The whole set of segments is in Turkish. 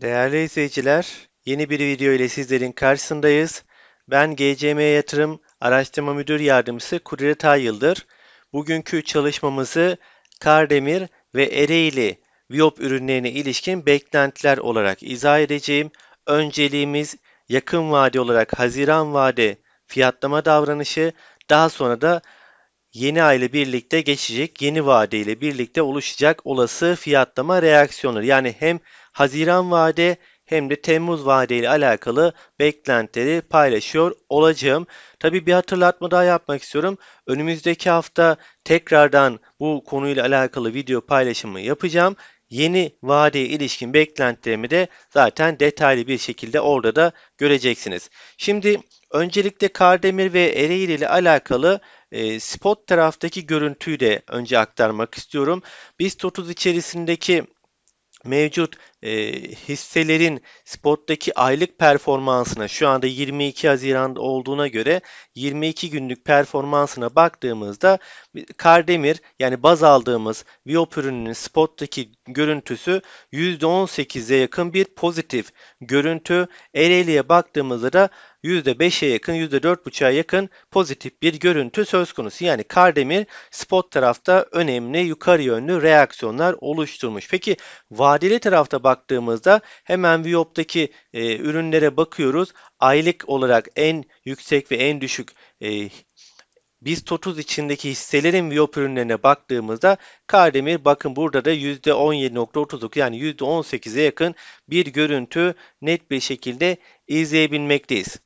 Değerli izleyiciler, yeni bir video ile sizlerin karşısındayız. Ben GCM Yatırım Araştırma Müdür Yardımcısı Kudret Yıldır. Bugünkü çalışmamızı Kardemir ve Ereğli Viyop ürünlerine ilişkin beklentiler olarak izah edeceğim. Önceliğimiz yakın vade olarak Haziran vade fiyatlama davranışı, daha sonra da yeni ay ile birlikte geçecek yeni vade ile birlikte oluşacak olası fiyatlama reaksiyonları. Yani hem Haziran vade hem de Temmuz vade ile alakalı beklentileri paylaşıyor olacağım. Tabii bir hatırlatma daha yapmak istiyorum. Önümüzdeki hafta tekrardan bu konuyla alakalı video paylaşımı yapacağım. Yeni vadeye ilişkin beklentilerimi de zaten detaylı bir şekilde orada da göreceksiniz. Şimdi öncelikle Kardemir ve Ereğli ile alakalı e, spot taraftaki görüntüyü de önce aktarmak istiyorum. BIST 30 içerisindeki mevcut e, hisselerin spottaki aylık performansına şu anda 22 Haziran'da olduğuna göre 22 günlük performansına baktığımızda Kardemir yani baz aldığımız Viop ürününün spottaki görüntüsü %18'e yakın bir pozitif görüntü. Ereğli'ye baktığımızda da %5'e yakın, %4,5'a yakın pozitif bir görüntü söz konusu. Yani Kardemir spot tarafta önemli yukarı yönlü reaksiyonlar oluşturmuş. Peki vadeli tarafta baktığımızda hemen Viop'taki e, ürünlere bakıyoruz. Aylık olarak en yüksek ve en düşük e, BIST 30 içindeki hisselerin Viyop ürünlerine baktığımızda Kardemir bakın burada da %17.39 yani %18'e yakın bir görüntü net bir şekilde izleyebilmekteyiz.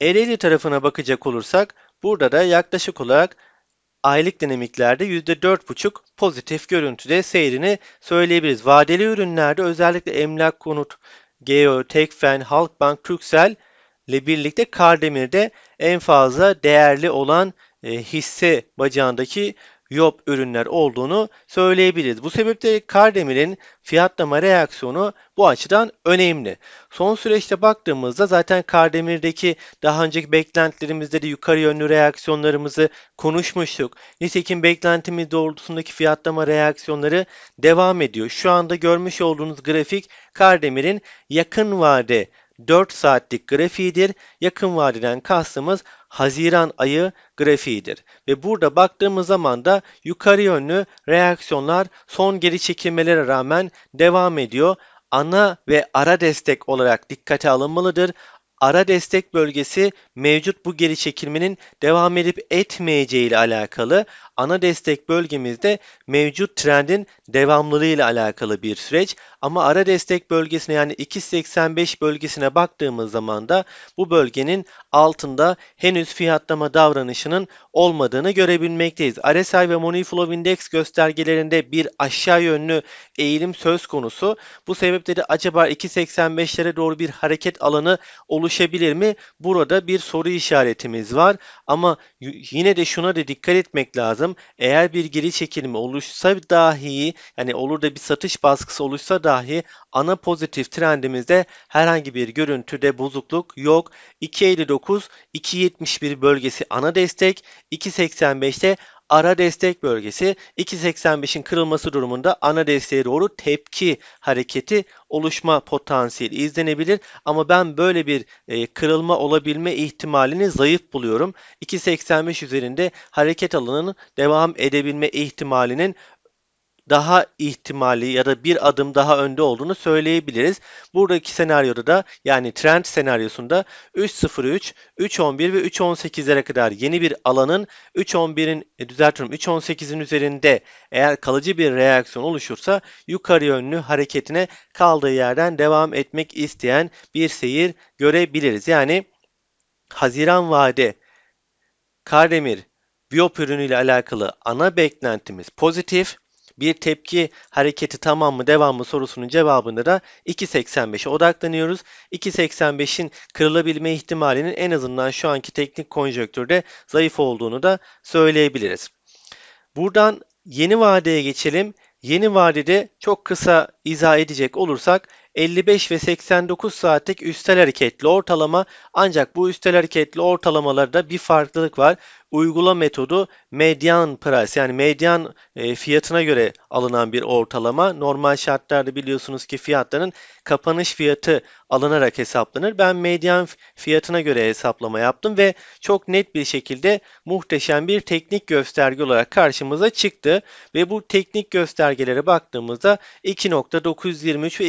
Ereğli tarafına bakacak olursak burada da yaklaşık olarak aylık dinamiklerde %4,5 pozitif görüntüde seyrini söyleyebiliriz. Vadeli ürünlerde özellikle emlak konut, Geo, Tekfen, Halkbank, Turkcell ile birlikte Kardemir'de en fazla değerli olan e, hisse bacağındaki YOP ürünler olduğunu söyleyebiliriz. Bu sebeple Kardemir'in fiyatlama reaksiyonu bu açıdan önemli. Son süreçte baktığımızda zaten Kardemir'deki daha önceki beklentilerimizde de yukarı yönlü reaksiyonlarımızı konuşmuştuk. Nitekim beklentimiz doğrultusundaki fiyatlama reaksiyonları devam ediyor. Şu anda görmüş olduğunuz grafik Kardemir'in yakın vade 4 saatlik grafiğidir. Yakın vadeden kastımız Haziran ayı grafiğidir. Ve burada baktığımız zaman da yukarı yönlü reaksiyonlar son geri çekilmelere rağmen devam ediyor. Ana ve ara destek olarak dikkate alınmalıdır ara destek bölgesi mevcut bu geri çekilmenin devam edip etmeyeceği ile alakalı. Ana destek bölgemizde mevcut trendin devamlılığı ile alakalı bir süreç. Ama ara destek bölgesine yani 2.85 bölgesine baktığımız zaman da bu bölgenin altında henüz fiyatlama davranışının olmadığını görebilmekteyiz. RSI ve Money Flow Index göstergelerinde bir aşağı yönlü eğilim söz konusu. Bu sebeple de acaba 2.85'lere doğru bir hareket alanı oluşabilir mi? Burada bir soru işaretimiz var. Ama yine de şuna da dikkat etmek lazım. Eğer bir geri çekilme oluşsa dahi yani olur da bir satış baskısı oluşsa dahi ana pozitif trendimizde herhangi bir görüntüde bozukluk yok. 2.59 2.71 bölgesi ana destek, 2.85'te ara destek bölgesi 2.85'in kırılması durumunda ana desteğe doğru tepki hareketi oluşma potansiyeli izlenebilir. Ama ben böyle bir e, kırılma olabilme ihtimalini zayıf buluyorum. 2.85 üzerinde hareket alanının devam edebilme ihtimalinin daha ihtimali ya da bir adım daha önde olduğunu söyleyebiliriz. Buradaki senaryoda da yani trend senaryosunda 3.03, 3.11 ve 3.18'lere kadar yeni bir alanın 3.11'in e, düzeltiyorum 3.18'in üzerinde eğer kalıcı bir reaksiyon oluşursa yukarı yönlü hareketine kaldığı yerden devam etmek isteyen bir seyir görebiliriz. Yani Haziran vade Kardemir Biyop ürünüyle alakalı ana beklentimiz pozitif bir tepki hareketi tamam mı devam mı sorusunun cevabında da 2.85'e odaklanıyoruz. 2.85'in kırılabilme ihtimalinin en azından şu anki teknik konjonktürde zayıf olduğunu da söyleyebiliriz. Buradan yeni vadeye geçelim. Yeni vadede çok kısa izah edecek olursak 55 ve 89 saatlik üstel hareketli ortalama ancak bu üstel hareketli ortalamalarda bir farklılık var. uygula metodu median price yani median e, fiyatına göre alınan bir ortalama. Normal şartlarda biliyorsunuz ki fiyatların kapanış fiyatı alınarak hesaplanır. Ben median fiyatına göre hesaplama yaptım ve çok net bir şekilde muhteşem bir teknik gösterge olarak karşımıza çıktı. Ve bu teknik göstergelere baktığımızda 2.923 ve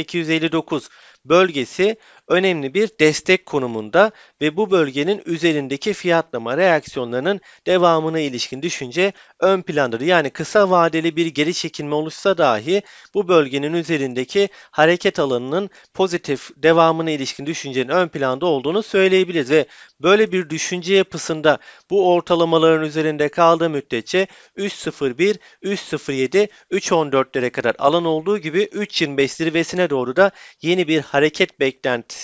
2.859 bölgesi önemli bir destek konumunda ve bu bölgenin üzerindeki fiyatlama reaksiyonlarının devamına ilişkin düşünce ön plandadır. Yani kısa vadeli bir geri çekilme oluşsa dahi bu bölgenin üzerindeki hareket alanının pozitif devamına ilişkin düşüncenin ön planda olduğunu söyleyebiliriz ve böyle bir düşünce yapısında bu ortalamaların üzerinde kaldığı müddetçe 3.01, 3.07, 3.14'lere kadar alan olduğu gibi 3.25 zirvesine doğru da yeni bir hareket beklentisi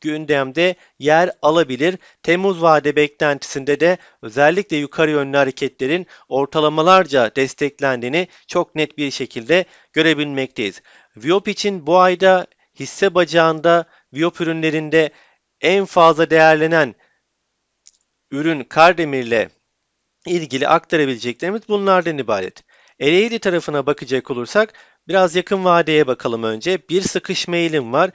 gündemde yer alabilir. Temmuz vade beklentisinde de özellikle yukarı yönlü hareketlerin ortalamalarca desteklendiğini çok net bir şekilde görebilmekteyiz. Viyop için bu ayda hisse bacağında Viyop ürünlerinde en fazla değerlenen ürün Kardemir'le ilgili aktarabileceklerimiz bunlardan ibaret. Ereğli tarafına bakacak olursak biraz yakın vadeye bakalım önce. Bir sıkışma eğilim var.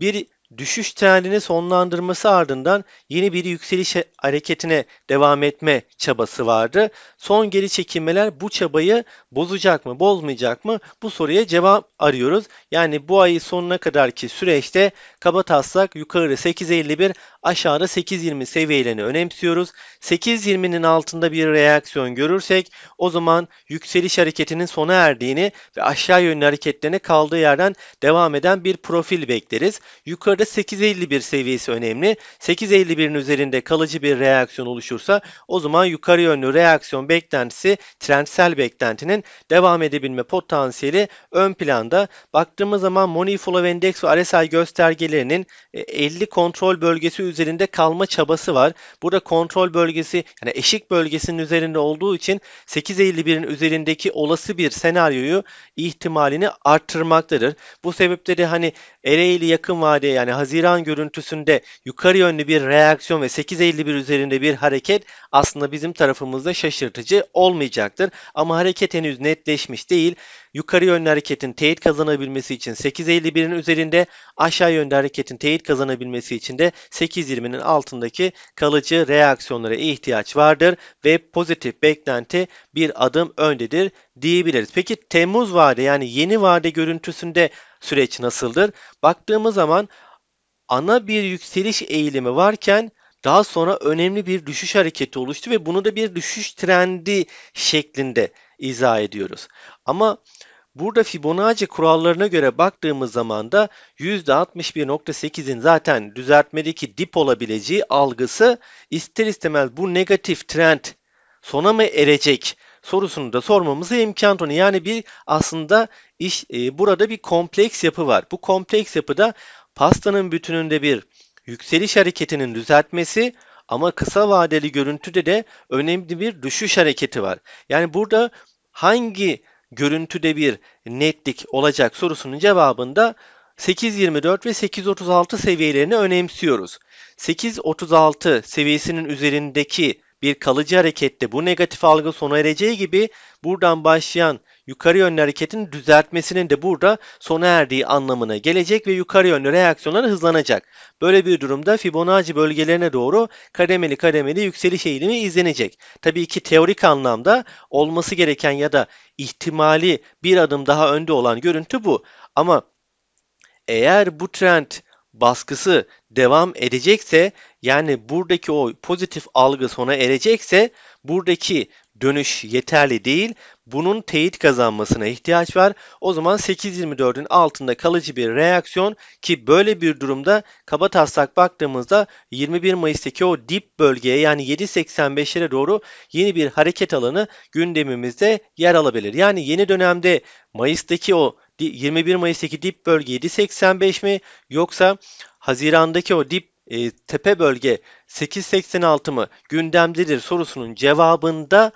Bir düşüş trendini sonlandırması ardından yeni bir yükseliş hareketine devam etme çabası vardı. Son geri çekilmeler bu çabayı bozacak mı, bozmayacak mı? Bu soruya cevap arıyoruz. Yani bu ayı sonuna kadarki süreçte kaba taslak yukarı 8.51, aşağıda 8.20 seviyelerini önemsiyoruz. 8.20'nin altında bir reaksiyon görürsek o zaman yükseliş hareketinin sona erdiğini ve aşağı yönlü hareketlerine kaldığı yerden devam eden bir profil bekleriz. Yukarıda 8.51 seviyesi önemli. 8.51'in üzerinde kalıcı bir reaksiyon oluşursa o zaman yukarı yönlü reaksiyon beklentisi trendsel beklentinin devam edebilme potansiyeli ön planda. Baktığımız zaman Money Flow Index ve RSI göstergelerinin 50 kontrol bölgesi üzerinde kalma çabası var. Burada kontrol bölgesi yani eşik bölgesinin üzerinde olduğu için 8.51'in üzerindeki olası bir senaryoyu ihtimalini arttırmaktadır. Bu sebeple de hani Ereğli yakın vade yani Haziran görüntüsünde yukarı yönlü bir reaksiyon ve 8.51 üzerinde bir hareket aslında bizim tarafımızda şaşırtıcı olmayacaktır. Ama hareket henüz netleşmiş değil. Yukarı yönlü hareketin teyit kazanabilmesi için 8.51'in üzerinde, aşağı yönlü hareketin teyit kazanabilmesi için de 8.20'nin altındaki kalıcı reaksiyonlara ihtiyaç vardır ve pozitif beklenti bir adım öndedir diyebiliriz. Peki Temmuz vade yani yeni vade görüntüsünde süreç nasıldır? Baktığımız zaman ana bir yükseliş eğilimi varken daha sonra önemli bir düşüş hareketi oluştu ve bunu da bir düşüş trendi şeklinde izah ediyoruz. Ama burada Fibonacci kurallarına göre baktığımız zaman da %61.8'in zaten düzeltmedeki dip olabileceği algısı ister istemez bu negatif trend sona mı erecek sorusunu da sormamıza imkan tanıyor. Yani bir aslında iş e, burada bir kompleks yapı var. Bu kompleks yapıda pastanın bütününde bir yükseliş hareketinin düzeltmesi ama kısa vadeli görüntüde de önemli bir düşüş hareketi var. Yani burada hangi görüntüde bir netlik olacak sorusunun cevabında 8.24 ve 8.36 seviyelerini önemsiyoruz. 8.36 seviyesinin üzerindeki bir kalıcı harekette bu negatif algı sona ereceği gibi buradan başlayan yukarı yönlü hareketin düzeltmesinin de burada sona erdiği anlamına gelecek ve yukarı yönlü reaksiyonlar hızlanacak. Böyle bir durumda Fibonacci bölgelerine doğru kademeli kademeli yükseliş eğilimi izlenecek. Tabii ki teorik anlamda olması gereken ya da ihtimali bir adım daha önde olan görüntü bu. Ama eğer bu trend baskısı devam edecekse yani buradaki o pozitif algı sona erecekse buradaki dönüş yeterli değil. Bunun teyit kazanmasına ihtiyaç var. O zaman 8.24'ün altında kalıcı bir reaksiyon ki böyle bir durumda kaba taslak baktığımızda 21 Mayıs'taki o dip bölgeye yani 7.85'lere doğru yeni bir hareket alanı gündemimizde yer alabilir. Yani yeni dönemde Mayıs'taki o 21 Mayıs'taki dip bölge 7.85 mi yoksa Haziran'daki o dip e, tepe bölge 8.86 mı gündemdedir sorusunun cevabında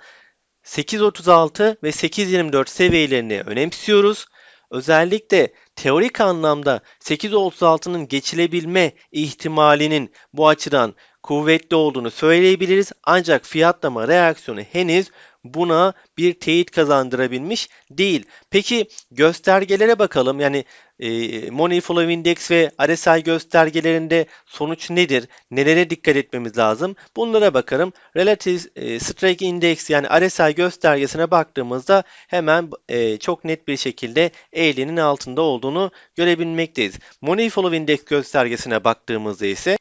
8.36 ve 8.24 seviyelerini önemsiyoruz. özellikle teorik anlamda 8.36'nın geçilebilme ihtimalinin bu açıdan kuvvetli olduğunu söyleyebiliriz. Ancak fiyatlama reaksiyonu henüz buna bir teyit kazandırabilmiş değil. Peki göstergelere bakalım. Yani e, Money Flow Index ve RSI göstergelerinde sonuç nedir? Nelere dikkat etmemiz lazım? Bunlara bakarım. Relative e, Strike Index yani RSI göstergesine baktığımızda hemen e, çok net bir şekilde 50'nin altında olduğunu görebilmekteyiz. Money Flow Index göstergesine baktığımızda ise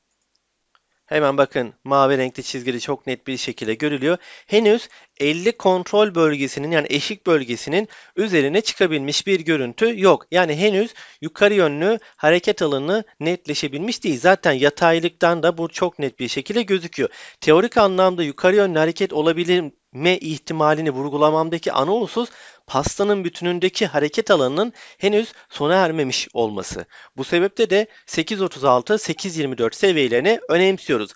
Hemen bakın mavi renkli çizgili çok net bir şekilde görülüyor. Henüz 50 kontrol bölgesinin yani eşik bölgesinin üzerine çıkabilmiş bir görüntü yok. Yani henüz yukarı yönlü hareket alanı netleşebilmiş değil. Zaten yataylıktan da bu çok net bir şekilde gözüküyor. Teorik anlamda yukarı yönlü hareket olabilme ihtimalini vurgulamamdaki ana husus pastanın bütünündeki hareket alanının henüz sona ermemiş olması. Bu sebeple de 8.36, 8.24 seviyelerini önemsiyoruz.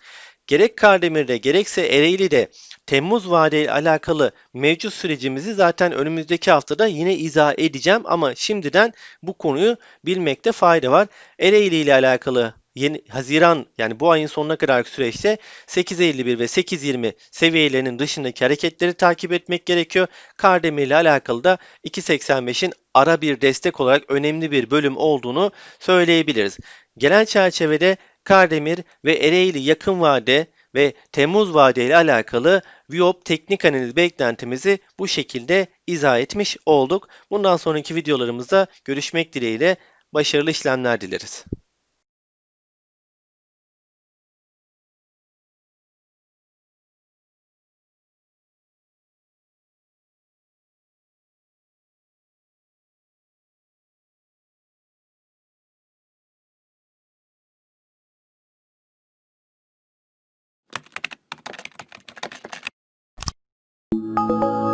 Gerek Kardemir'de gerekse Ereğli'de Temmuz vadeyle alakalı mevcut sürecimizi zaten önümüzdeki haftada yine izah edeceğim ama şimdiden bu konuyu bilmekte fayda var. Ereğli ile alakalı yeni Haziran yani bu ayın sonuna kadar süreçte 8.51 ve 8.20 seviyelerinin dışındaki hareketleri takip etmek gerekiyor. Kardemir ile alakalı da 2.85'in ara bir destek olarak önemli bir bölüm olduğunu söyleyebiliriz. Genel çerçevede Kardemir ve Ereğli yakın vade ve Temmuz vade ile alakalı Viop teknik analiz beklentimizi bu şekilde izah etmiş olduk. Bundan sonraki videolarımızda görüşmek dileğiyle başarılı işlemler dileriz. Música